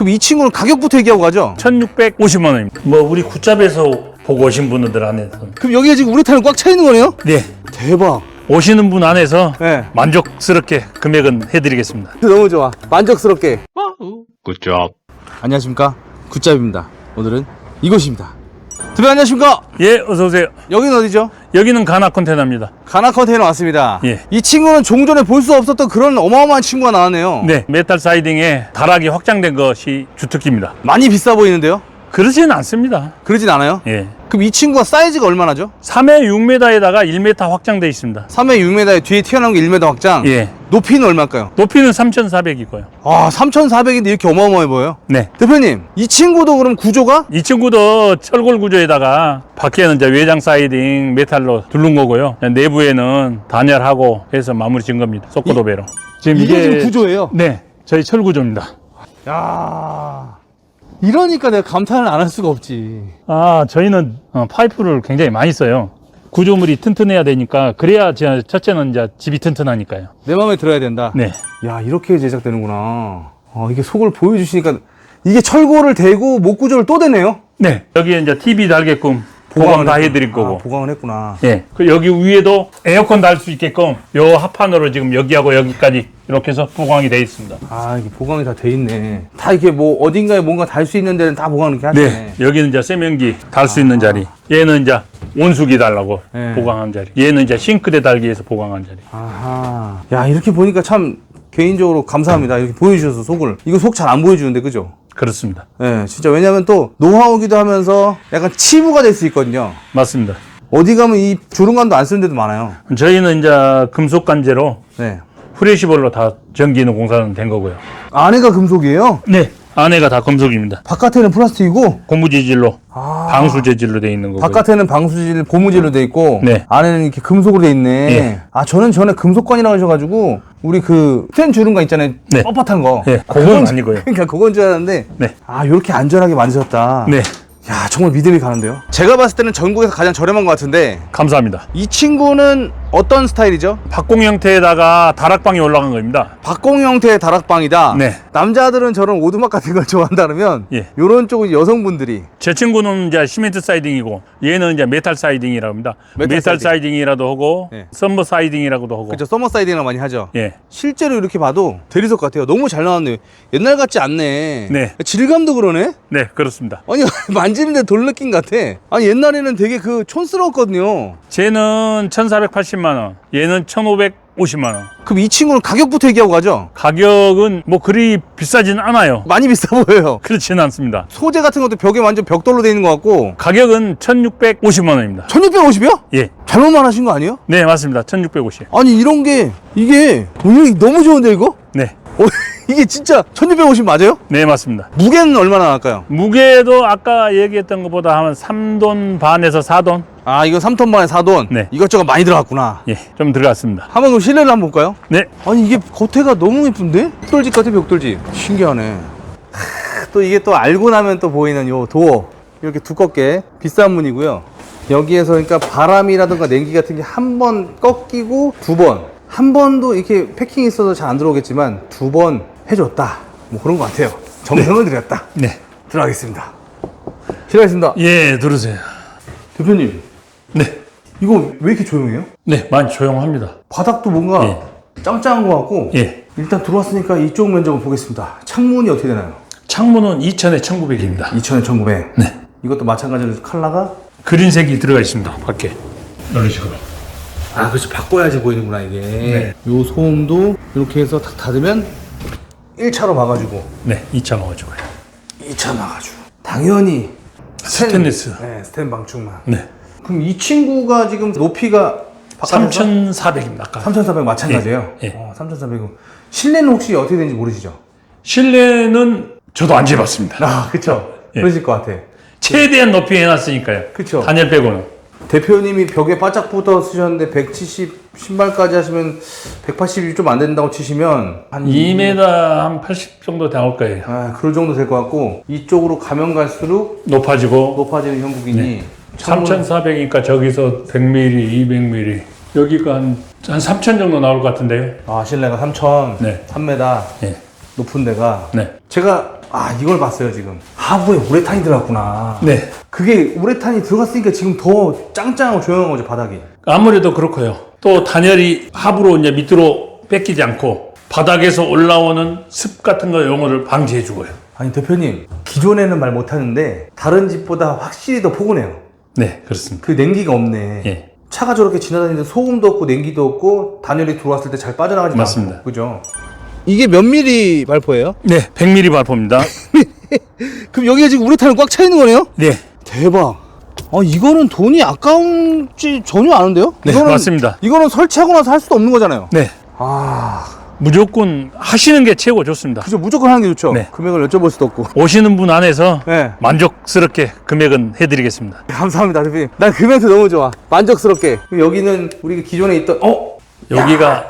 그럼 이 친구는 가격부터 얘기하고 가죠? 1650만 원입니다. 뭐 우리 굿잡에서 보고 오신 분들 안에서 그럼 여기가 지금 우리 타는 꽉차 있는 거네요? 네 대박. 오시는 분 안에서 네. 만족스럽게 금액은 해드리겠습니다. 너무 좋아. 만족스럽게. Job. 안녕하십니까. 굿잡입니다. 오늘은 이곳입니다. 대표 안녕하십니까. 예 어서 오세요. 여기는 어디죠? 여기는 가나 컨테너입니다. 가나 컨테이너 왔습니다. 예. 이 친구는 종전에 볼 수 없었던 그런 어마어마한 친구가 나왔네요. 네 메탈 사이딩에 다락이 확장된 것이 주특기입니다. 많이 비싸 보이는데요? 그렇지는 않습니다. 그러진 않아요? 예. 그럼 이 친구가 사이즈가 얼마나죠? 3회 6m에다가 1m 확장돼 있습니다. 3회 6m에 뒤에 튀어나온 게 1m 확장. 예. 높이는 얼마일까요? 높이는 3,400이고요. 아, 3,400인데 이렇게 어마어마해 보여요? 네. 대표님, 이 친구도 그럼 구조가 이 친구도 철골 구조에다가 밖에는 이제 외장 사이딩 메탈로 두른 거고요. 내부에는 단열하고 해서 마무리 지은 겁니다. 소코도배로. 지금 이게 지금 구조예요? 네. 저희 철 구조입니다. 야 이러니까 내가 감탄을 안 할 수가 없지. 아, 저희는 어, 파이프를 굉장히 많이 써요. 구조물이 튼튼해야 되니까 그래야 제 첫째는 이제 집이 튼튼하니까요. 내 마음에 들어야 된다. 네. 야, 이렇게 제작되는구나. 어, 이게 속을 보여주시니까 이게 철골을 대고 목 구조를 또 대네요? 네. 여기에 이제 TV 달게끔 보강 다 해드릴 거고. 아, 보강을 했구나. 예. 그 여기 위에도 에어컨 달 수 있게끔 요 합판으로 지금 여기하고 여기까지 이렇게 해서 보강이 되어 있습니다. 아, 이게 보강이 다 돼 있네. 다 이렇게 뭐 어딘가에 뭔가 달 수 있는 데는 다 보강 이렇게 하시네. 네. 여기는 이제 세면기 달 수 있는 자리. 얘는 이제 온수기 달라고 네. 보강한 자리. 얘는 이제 싱크대 달기 위해서 보강한 자리. 아하. 야, 이렇게 보니까 참 개인적으로 감사합니다. 이렇게 보여주셔서 속을. 이거 속 잘 안 보여주는데, 그죠? 그렇습니다. 예, 진짜 왜냐면 또 노하우기도 하면서 약간 치부가 될 수 있거든요. 맞습니다. 어디 가면 이 주름감도 안 쓰는 데도 많아요. 저희는 이제 금속 간제로 네. 프레시볼로 다 전기는 공사는 된 거고요. 안에가 금속이에요? 네. 안에가 다 금속입니다. 바깥에는 플라스틱이고 고무 재질로 아. 방수 재질로 되어 있는 거고요. 바깥에는 방수질 고무질로 돼 있고 네. 안에는 이렇게 금속으로 돼 있네. 예. 아 저는 전에 금속관이라고 하셔가지고 우리 그 스텐 주름관 있잖아요. 네. 뻣뻣한 거. 네, 아, 그건 아니고요. 그러니까 그건 줄 알았는데 네. 아 이렇게 안전하게 만드셨다. 네. 야 정말 믿음이 가는데요. 제가 봤을 때는 전국에서 가장 저렴한 것 같은데 감사합니다. 이 친구는 어떤 스타일이죠? 박공 형태에다가 다락방이 올라간 겁니다. 박공 형태의 다락방이다. 네. 남자들은 저런 오두막 같은 걸 좋아한다 그러면 예. 이런 쪽은 여성분들이 제 친구는 이제 시멘트 사이딩이고 얘는 이제 메탈 사이딩이라고 합니다. 메탈 메탈, 사이딩. 이라도 하고 네. 썸머 사이딩이라고도 하고 그죠 서머 사이딩을 많이 하죠. 예. 실제로 이렇게 봐도 대리석 같아요. 너무 잘 나왔네요. 옛날 같지 않네. 네. 질감도 그러네. 네, 그렇습니다. 아니 만지는데 돌 느낌 같아. 아니 옛날에는 되게 그 촌스러웠거든요. 쟤는 1,480만 원, 얘는 1,550만 원. 그럼 이 친구는 가격부터 얘기하고 가죠. 가격은 뭐 그리 비싸지는 않아요. 많이 비싸 보여요. 그렇지는 않습니다. 소재 같은 것도 벽에 완전 벽돌로 돼 있는 것 같고 가격은 1,650만 원입니다. 1650이요? 예. 잘못만 하신 거 아니에요? 네, 맞습니다. 1,650. 아니 이런 게 이게 오늘 너무 좋은데 이거? 네. 어, 이게 진짜 1650 맞아요? 네, 맞습니다. 무게는 얼마나 나갈까요? 무게도 아까 얘기했던 것보다 한 3돈 반에서 4돈? 아 이거 3톤 반에 4돈 네. 이것저것 많이 들어갔구나 예, 좀 들어갔습니다. 한번 그럼 실내를 한번 볼까요? 네. 아니 이게 겉에가 너무 예쁜데? 벽돌집 같아 벽돌집 신기하네 하, 또 이게 또 알고 나면 또 보이는 요 도어 이렇게 두껍게 비싼 문이고요 여기에서 그러니까 바람이라든가 냉기 같은 게 한 번 꺾이고 두 번 한 번도 이렇게 패킹이 있어서 잘 안 들어오겠지만 두 번 해줬다 뭐 그런 것 같아요 정성을 들였다 네. 들어가겠습니다 실례하겠습니다 예, 들으세요. 대표님 네. 이거 왜 이렇게 조용해요? 네, 많이 조용합니다. 바닥도 뭔가 예. 짱짱한 것 같고 예. 일단 들어왔으니까 이쪽 면적을 보겠습니다. 창문이 어떻게 되나요? 창문은 2000에 1900입니다. 2000에 1900. 네. 이것도 마찬가지로 컬러가 그린색이 들어가 있습니다. 밖에. 이런 식으로. 아 그렇지 바꿔야지 보이는구나 이게. 네. 요 소음도 이렇게 해서 탁 닫으면 1차로 봐가지고 네, 2차 넣어줘요. 2차 나가지고 당연히 스테인리스. 네 스텐 방충망. 네. 그럼 이 친구가 지금 높이가 바깥에서 3400입니다. 아까. 3400 마찬가지예요. 예, 예. 어, 3400. 실내는 혹시 어떻게 되는지 모르시죠? 실내는 저도 안 재봤습니다. 아 그쵸. 예. 그러실 것 같아. 최대한 높이 해놨으니까요. 그쵸. 단열 빼고는. 대표님이 벽에 바짝 붙어 쓰셨는데 170 신발까지 하시면 180이 좀 안 된다고 치시면 한 2m 한 80 정도 나올 거예요. 아, 그럴 정도 될 것 같고 이쪽으로 가면 갈수록 높아지고 높아지는 형국이니 네. 3400이니까 저기서 100mm, 200mm. 여기가 한, 한 3000 정도 나올 것 같은데요. 아 실내가 3천 네. 3m 네. 높은 데가 네. 제가 아 이걸 봤어요 지금 하부에 우레탄이 들어갔구나 네. 그게 우레탄이 들어갔으니까 지금 더 짱짱하고 조용한 거죠 바닥이 아무래도 그렇고요. 또 단열이 하부로 이제 밑으로 뺏기지 않고 바닥에서 올라오는 습 같은 거 용어를 방지해 주고요. 아니 대표님 기존에는 말 못하는데 다른 집보다 확실히 더 포근해요 네, 그렇습니다. 그 냉기가 없네 예. 차가 저렇게 지나다니는데 소음도 없고 냉기도 없고 단열이 들어왔을 때 잘 빠져나가지 맞습니다. 않고 그죠 이게 몇 미리 발포예요? 네, 100mm 발포입니다. 그럼 여기가 지금 우레탄이 꽉 차 있는 거네요? 네. 대박 아 이거는 돈이 아까운지 전혀 아는데요? 네, 이거는, 맞습니다. 이거는 설치하고 나서 할 수도 없는 거잖아요 네. 아 무조건 하시는 게 최고 좋습니다. 그죠 무조건 하는 게 좋죠 네. 금액을 여쭤볼 수도 없고 오시는 분 안에서 네. 만족스럽게 금액은 해드리겠습니다. 감사합니다 대표님 난그 멘트 너무 좋아 만족스럽게 그럼 여기는 우리 기존에 있던 어? 여기가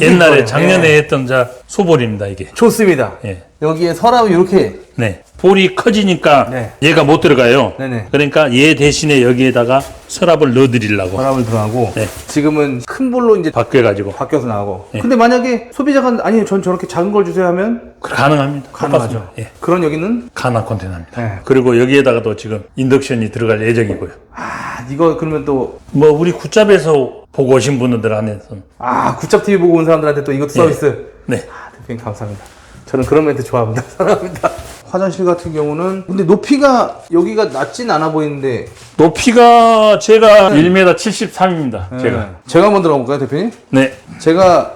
옛날에 뭐예요? 작년에 예. 했던 자 소볼입니다, 이게. 좋습니다 예. 여기에 서랍이 이렇게 네. 볼이 커지니까 네. 얘가 못 들어가요. 네네. 그러니까 얘 대신에 여기에다가 서랍을 넣어드리려고 서랍을 들어가고 네. 지금은 큰 볼로 이제 바뀌어가지고 바뀌어서 나오고 예. 근데 만약에 소비자가 아니 전 저렇게 작은 걸 주세요 하면 가능합니다. 가능하죠 똑같습니다. 예. 그런 여기는 가나 컨테너입니다. 네. 그리고 여기에다가도 지금 인덕션이 들어갈 예정이고요. 아 이거 그러면 또 뭐 우리 굿잡에서 보고 오신 분들 안에서는 아, 굿잡 TV 보고 온 사람들한테 또 이것도 서비스. 네. 아, 대표님 감사합니다. 저는 그런 멘트 좋아합니다. 사랑합니다. 화장실 같은 경우는 근데 높이가 여기가 낮진 않아 보이는데 높이가 제가 1m 73입니다. 네. 제가. 제가 한번 들어가 볼까요, 대표님? 네. 제가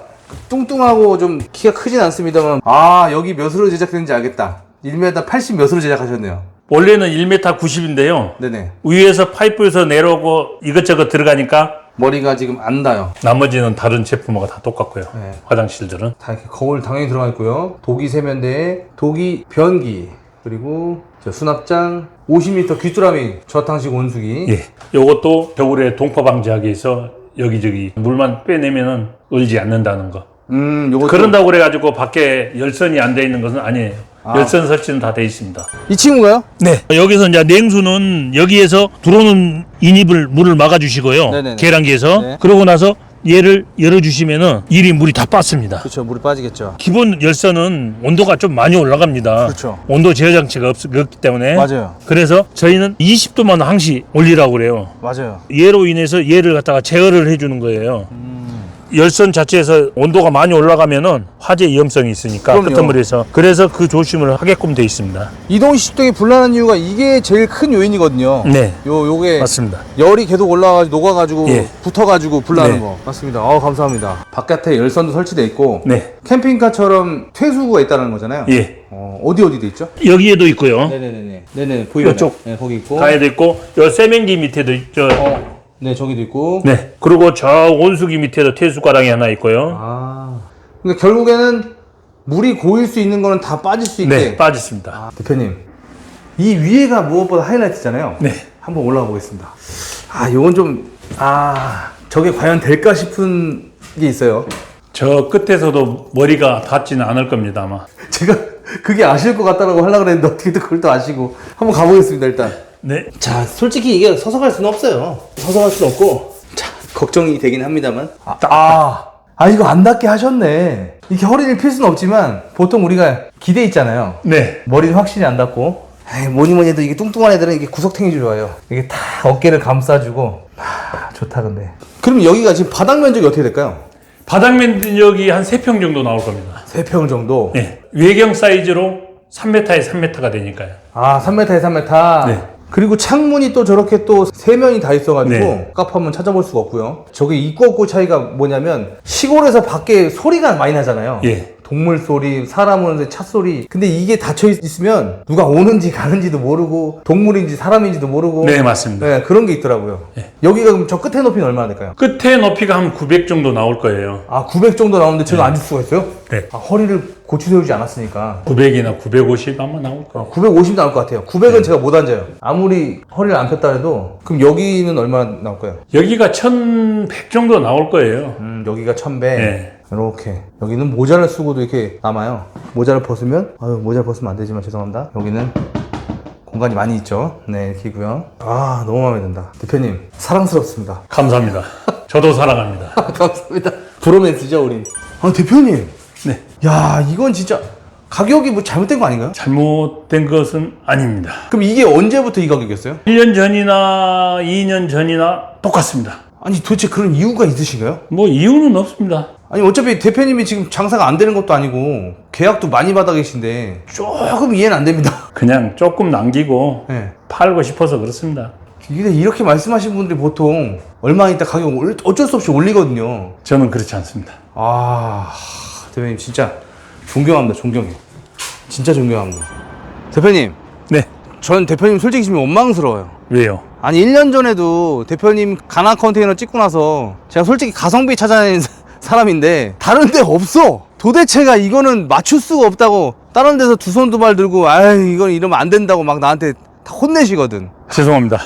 뚱뚱하고 좀 키가 크진 않습니다만 아 여기 몇으로 제작되는지 알겠다. 1m 80 몇으로 제작하셨네요. 원래는 1m 90인데요. 네네. 위에서 파이프에서 내려오고 이것저것 들어가니까 머리가 지금 안 닿아요. 나머지는 다른 제품하고 다 똑같고요. 네. 화장실들은. 다 이렇게 거울 당연히 들어가 있고요. 도기 세면대에 도기 변기 그리고 저 수납장 50m 귀뚜라미 저탕식 온수기 예. 요것도 겨울에 동파 방지하기 위해서 여기저기 물만 빼내면은 얼지 않는다는 거. 음 요거 그런다고 그래가지고 밖에 열선이 안 돼 있는 것은 아니에요. 아. 열선 설치는 다 돼 있습니다. 이 친구가요? 네. 여기서 이제 냉수는 여기에서 들어오는 인입을 물을 막아주시고요. 네네네. 계량기에서. 네. 그러고 나서 얘를 열어주시면은 일이 물이 다 빠집니다. 그렇죠 물이 빠지겠죠 기본 열선은 온도가 좀 많이 올라갑니다. 그렇죠. 온도 제어 장치가 없, 없기 때문에. 맞아요. 그래서 저희는 20도만 항시 올리라고 그래요. 맞아요 얘로 인해서 얘를 갖다가 제어를 해주는 거예요. 음. 열선 자체에서 온도가 많이 올라가면은 화재 위험성이 있으니까 그럼요. 끄트머리에서 그래서 그 조심을 하게끔 돼 있습니다. 이동 시동이 불나는 이유가 이게 제일 큰 요인이거든요 네, 요 요게 맞습니다. 열이 계속 올라가지고 녹아가지고 예. 붙어가지고 불나는 네. 거 맞습니다 아 감사합니다 바깥에 열선도 설치돼 있고 네, 캠핑카처럼 퇴수구가 있다는 거잖아요 예. 어, 어디 어디 돼 있죠? 여기에도 있고요. 네네네네 네네 보이면 이쪽. 네 거기 있고 가에도 있고 요 세면기 밑에도 있죠. 어, 네 저기도 있고 네. 그리고 저 온수기 밑에도 퇴수가랑이 하나 있고요. 아 그러니까 결국에는 물이 고일 수 있는 거는 다 빠질 수 있게 네, 빠졌습니다. 아, 대표님 이 위에가 무엇보다 하이라이트잖아요 네. 한번 올라가 보겠습니다 아 이건 좀 아 저게 과연 될까 싶은 게 있어요 저 끝에서도 머리가 닿지는 않을 겁니다 아마. 제가 그게 아실 것 같다라고 하려고 그랬는데 어떻게 또 그걸 또 아시고 한번 가보겠습니다 일단 네. 자 솔직히 이게 서서 갈 수는 없어요 서서 갈 수는 없고 자 걱정이 되긴 합니다만 아, 아, 아 이거 안 닿게 하셨네 이렇게 허리를 필 수는 없지만 보통 우리가 기대 있잖아요 네. 머리는 확실히 안 닿고 에이, 뭐니 뭐니 해도 이게 뚱뚱한 애들은 이게 구석탱이 좋아요 이게 다 어깨를 감싸주고 아, 좋다 근데 그럼 여기가 지금 바닥 면적이 어떻게 될까요? 바닥 면적이 한 3평 정도 나올 겁니다. 3평 정도 네. 외경 사이즈로 3m에 3m가 되니까요. 아 3m에 3m 네. 그리고 창문이 또 저렇게 또 세 면이 다 있어가지고 네. 깝하면 찾아볼 수가 없고요 저게 있고 없고 차이가 뭐냐면 시골에서 밖에 소리가 많이 나잖아요 예. 동물 소리, 사람 오는데 차 소리. 근데 이게 닫혀 있- 있으면 누가 오는지 가는지도 모르고 동물인지 사람인지도 모르고. 네, 맞습니다. 네, 그런 게 있더라고요. 예. 여기가 그럼 저 끝에 높이는 얼마나 될까요? 끝에 높이가 한 900 정도 나올 거예요. 아, 900 정도 나오는데 제가 앉을 수가 있어요? 네. 아, 허리를 고추 세우지 않았으니까. 900이나 950 아마 나올 거예요. 950 나올 것 같아요. 900은 제가 못 앉아요. 아무리 허리를 안 폈다 해도 그럼 여기는 얼마나 나올까요? 여기가 1100 정도 나올 거예요. 음, 여기가 1100. 네. 이렇게 여기는 모자를 쓰고도 이렇게 남아요. 모자를 벗으면 아유 모자를 벗으면 안 되지만 죄송합니다. 여기는 공간이 많이 있죠. 네 이렇게고요. 아 너무 마음에 든다. 대표님 사랑스럽습니다. 감사합니다. 저도 사랑합니다. 감사합니다. 브로맨스죠 우리. 아 대표님. 네. 야 이건 진짜 가격이 뭐 잘못된 거 아닌가요? 잘못된 것은 아닙니다. 그럼 이게 언제부터 이 가격이었어요? 1년 전이나 2년 전이나 똑같습니다. 아니 도대체 그런 이유가 있으신가요? 뭐 이유는 없습니다. 아니 어차피 대표님이 지금 장사가 안 되는 것도 아니고 계약도 많이 받아 계신데 조금 이해는 안 됩니다. 그냥 조금 남기고 네. 팔고 싶어서 그렇습니다. 근데 이렇게 말씀하신 분들이 보통 얼마 있다 가격 올- 어쩔 수 없이 올리거든요. 저는 그렇지 않습니다. 아 대표님 진짜 존경합니다. 존경해. 진짜 존경합니다. 대표님, 네. 전 대표님 솔직히 지금 원망스러워요. 왜요? 아니 1년 전에도 대표님 가나 컨테이너 찍고 나서 제가 솔직히 가성비 찾아내는 사람인데 다른 데 없어 도대체가 이거는 맞출 수가 없다고 다른 데서 두 손 두 발 들고 아유 이건 이러면 안 된다고 막 나한테 다 혼내시거든 죄송합니다.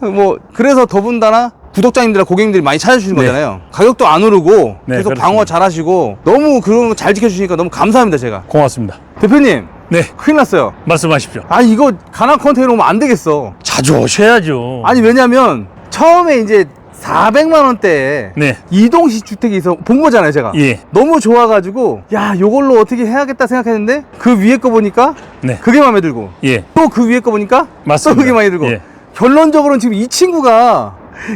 뭐 그래서 더군다나 구독자님들과 고객님들이 많이 찾아주시는 네. 거잖아요 가격도 안 오르고 네, 계속 그렇습니다. 방어 잘 하시고 너무 그런 거 잘 지켜주시니까 너무 감사합니다 제가 고맙습니다. 대표님 네. 큰일 났어요 말씀하십시오. 아 이거 가나 컨테이너 오면 안 되겠어 자주 오셔야죠. 아니 왜냐면 처음에 이제 400만 원대에 네. 이동식 주택이 있어 본 거잖아요 제가 예. 너무 좋아가지고 야 요걸로 어떻게 해야겠다 생각했는데 그 위에 거 보니까 네. 그게 마음에 들고 예. 또 그 위에 거 보니까 맞습니다. 또 그게 마음에 들고 예. 결론적으로는 지금 이 친구가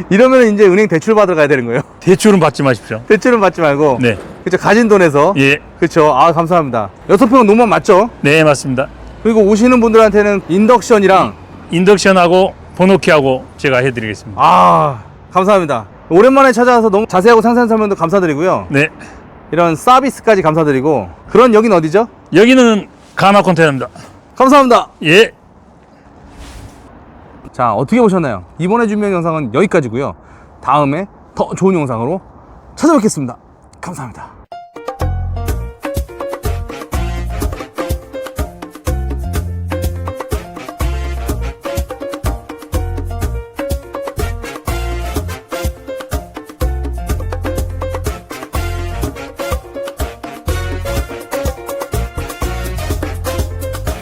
이러면 이제 은행 대출 받으러 가야 되는 거예요 대출은 받지 마십시오. 대출은 받지 말고 네. 그쵸 가진 돈에서 예. 그쵸 아 감사합니다 여섯 평은 농만 맞죠 네, 맞습니다. 그리고 오시는 분들한테는 인덕션이랑 인덕션하고 번호키하고 제가 해드리겠습니다. 아 감사합니다 오랜만에 찾아와서 너무 자세하고 상세한 설명도 감사드리고요 네. 이런 서비스까지 감사드리고 그런 여긴 어디죠? 여기는 가나 컨테이너입니다. 감사합니다 예. 자 어떻게 보셨나요? 이번에 준비한 영상은 여기까지고요 다음에 더 좋은 영상으로 찾아뵙겠습니다 감사합니다